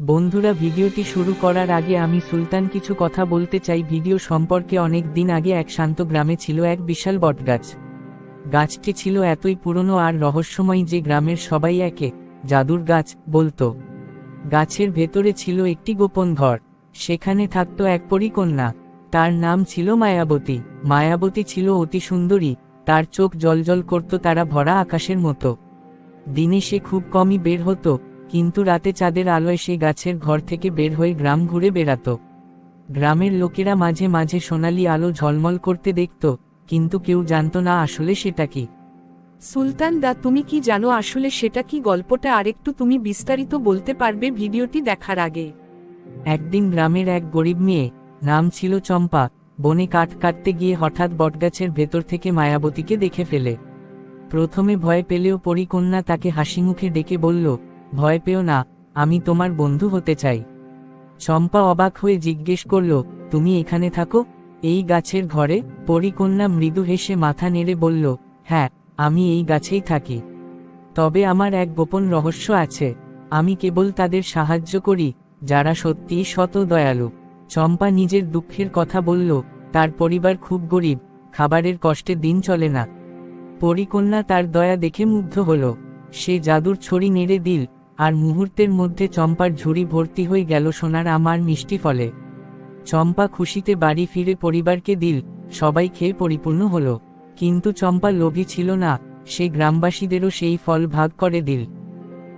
বন্ধুরা, ভিডিওটি শুরু করার আগে আমি সুলতান কিছু কথা বলতে চাই। ভিডিও সম্পর্কে অনেক দিন আগে এক শান্ত গ্রামে ছিল এক বিশাল বটগাছ। গাছটি ছিল এতই পুরনো আর রহস্যময় যে গ্রামের সবাই একে জাদুর গাছ বলতো। গাছের ভেতরে ছিল একটি গোপন ঘর। সেখানে থাকতো এক পরিকন্যা। তার নাম ছিল মায়াবতী। মায়াবতী ছিল অতি সুন্দরী। তার চোখ জলজল করত, তারা ভরা আকাশের মতো। দিনে সে খুব কমই বের হতো। কিন্তু রাতে চাঁদের আলোয় সে গাছের ঘর থেকে বের হয়ে গ্রাম ঘুরে বেড়াতো। গ্রামের লোকেরা মাঝে মাঝে সোনালি আলো ঝলমল করতে দেখত কিন্তু কেউ জানত না আসলে সেটা কি। সুলতান দা তুমি কি জানো আসলে সেটা কি? গল্পটা আরেকটু তুমি বিস্তারিত বলতে পারবে ভিডিওটি দেখার আগে। একদিন গ্রামের এক গরিব মেয়ে নাম ছিল চম্পা বনে কাঠ কাটতে গিয়ে হঠাৎ বটগাছের ভেতর থেকে মায়াবতীকে দেখে ফেলে। প্রথমে ভয় পেলেও পরিকন্যা তাকে হাসিমুখে ডেকে বলল ভয় পেও না, আমি তোমার বন্ধু হতে চাই। চম্পা অবাক হয়ে জিজ্ঞেস করল, তুমি এখানে থাকো? এই গাছের ঘরে পরিকন্যা মৃদু হেসে মাথা নেড়ে বলল হ্যাঁ আমি এই গাছেই থাকি। তবে আমার এক গোপন রহস্য আছে, আমি কেবল তাদের সাহায্য করি, যারা সত্যিই শত দয়ালু। চম্পা নিজের দুঃখের কথা বলল, তার পরিবার খুব গরিব, খাবারের কষ্টে দিন চলে না। পরিকন্যা তার দয়া দেখে মুগ্ধ হল, সে জাদুর ছড়ি নেড়ে দিল আর মুহূর্তের মধ্যে চম্পার ঝুড়ি ভর্তি হয়ে গেল সোনার আমার মিষ্টি ফলে। চম্পা খুশিতে বাড়ি ফিরে পরিবারকে দিল সবাই খেয়ে পরিপূর্ণ হলো। কিন্তু চম্পা লোভী ছিল না সে গ্রামবাসীদেরও সেই ফল ভাগ করে দিল।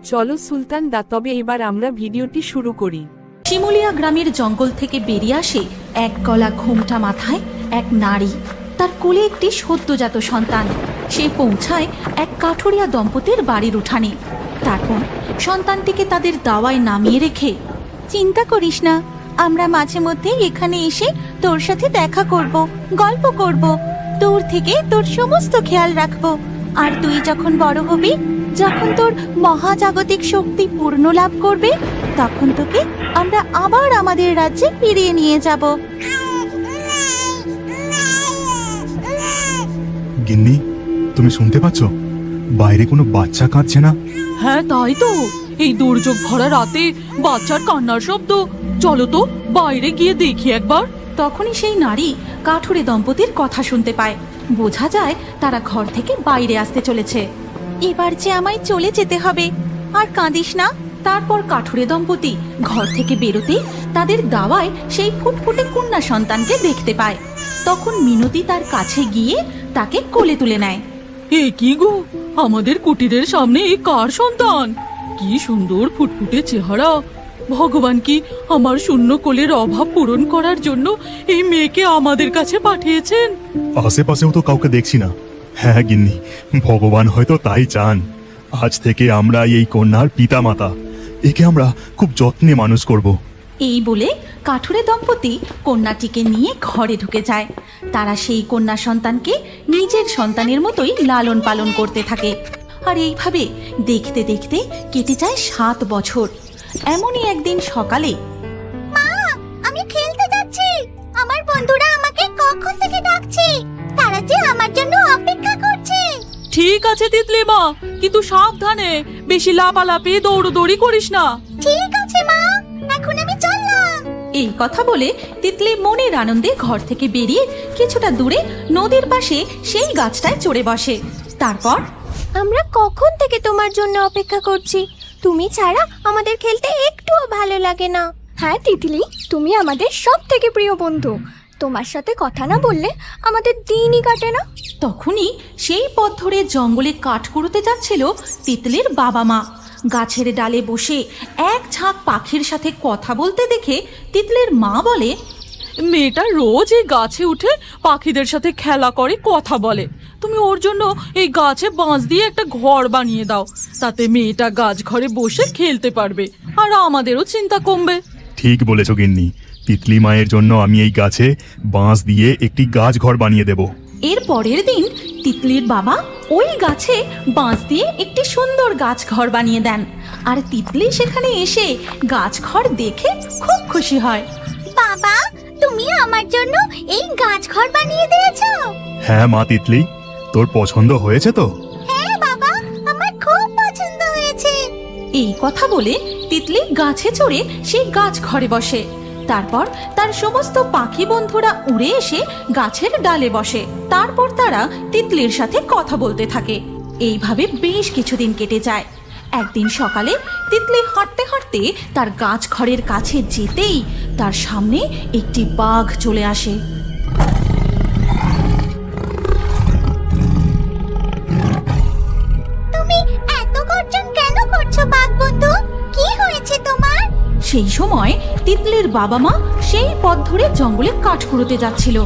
চলো সুলতান দা তবে এবার আমরা ভিডিওটি শুরু করি। শিমুলিয়া গ্রামের জঙ্গল থেকে বেরিয়ে আসে এক গলা ঘোমটা মাথায় এক নারী। তার কোলে একটি সদ্যজাত সন্তান। সে পৌঁছায় এক কাঠুরিয়া দম্পতির বাড়ির উঠানে। তারপর সন্তানটিকে তাদের দাওয়ায় নামিয়ে রেখে, চিন্তা করিস না, আমরা মাঝে মধ্যে এখানে এসে তোর সাথে দেখা করব, গল্প করব, দূর থেকে তোর সমস্ত খেয়াল রাখব। আর তুই যখন বড় হবি, যখন তোর মহাজাগতিক শক্তি পূর্ণ লাভ করবে, তখন তোকে আমরা আবার আমাদের রাজ্যে ফিরিয়ে নিয়ে যাব। গিন্নি, তুমি শুনতে পাচ্ছ? বাইরে কোনো বাচ্চা কাঁদছে না। হ্যাঁ তাই তো। এই দুর্যোগ ভরা রাতে বাচ্চার কান্নার শব্দ। চলো তো, বাইরে গিয়ে দেখি একবার। তখনই সেই নারী কাঠুরে দম্পতির কথা শুনতে পায়। বোঝা যায় তারা ঘর থেকে বাইরে আসতে চলেছে। এবার যে আমায় চলে যেতে হবে। আর কাঁদিস না, তারপর কাঠুরে দম্পতি ঘর থেকে বেরোতেই তাদের দাওয়ায় সেই ফুটফুটে কন্যা সন্তানকে দেখতে পায়। তখন মিনতি তার কাছে গিয়ে তাকে কোলে তুলে নেয়। এ কি গো? আমাদের কুটিরের সামনে এই কার সন্তান? কি সুন্দর ফুটফুটে চেহারা। ভগবান কি আমার শূন্য কোলের অভাব পূরণ করার জন্য এই মেয়েকে আমাদের কাছে পাঠিয়েছেন? আশেপাশেও তো কাউকে দেখছি না। হ্যাঁ গিন্নি, ভগবান হয়তো তাই চান। আজ থেকে আমরা এই কন্যার পিতা মাতা একে আমরা খুব যত্নে মানুষ করব। এই বলে কাঠুরে দম্পতি কন্যাটিকে নিয়ে ঘরে ঢুকে যায়। তারা সেই কন্যা সন্তানকে নিজের সন্তানের মতোই লালন পালন করতে থাকে। আর এইভাবে দেখতে দেখতে কেটে যায় সাত বছর। এমনই একদিন সকালে আমি খেলতে যাচ্ছি। আমার বন্ধুরা আমাকে কখন থেকে ডাকছে? তারা যে আমার জন্য অপেক্ষা করছে। ঠিক আছে তিতলি মা কিন্তু সাবধানে। বেশি লাপালাপি দৌড়দৌড়ি করিস না। এই কথা বলে তিতলি মনের আনন্দে ঘর থেকে বেরিয়ে কিছুটা দূরে নদীর পাশে সেই গাছটায় চড়ে বসে। তারপর আমরা কখন থেকে তোমার জন্য অপেক্ষা করছি? তুমি ছাড়া আমাদের খেলতে একটুও ভালো লাগে না। হ্যাঁ তিতলি তুমি আমাদের সব থেকে প্রিয় বন্ধু। তোমার সাথে কথা না বললে আমাদের দিনই কাটে না। তখনই সেই পথ ধরে জঙ্গলে কাঠ কুড়োতে যাচ্ছিল তিতলির বাবা মা। গাছের ডালে বসে এক ঝাঁক পাখির সাথে কথা বলতে দেখে তিতলির মা বলে মেয়েটা রোজ এই গাছে উঠে পাখিদের সাথে খেলা করে কথা বলে। তুমি ওর জন্য এই গাছে বাঁশ দিয়ে একটা ঘর বানিয়ে দাও। তাতে মেয়েটা গাছ ঘরে বসে খেলতে পারবে আর আমাদেরও চিন্তা কমবে। ঠিক বলেছ গিন্নি। তিতলি মায়ের জন্য আমি এই গাছে বাঁশ দিয়ে একটি গাছ ঘর বানিয়ে দেব। এর পরের দিন তিতলির বাবা ওই গাছে বাঁশ দিয়ে একটি সুন্দর গাছ ঘর বানিয়ে দেন। আর তিতলি সেখানে এসে গাছ ঘর দেখে খুব খুশি হয়। বাবা তুমি আমার জন্য এই গাছ ঘর বানিয়ে দিয়েছ? হ্যাঁ মা তিতলি তোর পছন্দ হয়েছে তো? হ্যাঁ বাবা আমার খুব পছন্দ হয়েছে। এই কথা বলে তিতলি গাছে চড়ে সেই গাছ ঘরে বসে। তারপর তার সমস্ত পাখি বন্ধুরা উড়ে এসে গাছের ডালে বসে। তারপর তারা তিতলির সাথে কথা বলতে থাকে। এইভাবে বেশ কিছুদিন কেটে যায়। একদিন সকালে তিতলি হাঁটতে হাঁটতে তার গাছ ঘরের কাছে যেতেই তার সামনে একটি বাঘ চলে আসে। সেই সময় তিতলির বাবা মা সেই পথ ধরে জঙ্গলে কাঠ কুড়োতে যাচ্ছিল।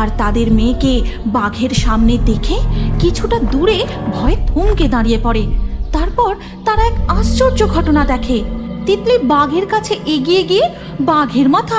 আর তাদের মেয়েকে বাঘের সামনে দেখে কিছুটা দূরে ভয়ে থমকে দাঁড়িয়ে পড়ে। তারপর তারা এক আশ্চর্য ঘটনা দেখে। তিতলি বাঘের কাছে এগিয়ে গিয়ে বাঘের মাথা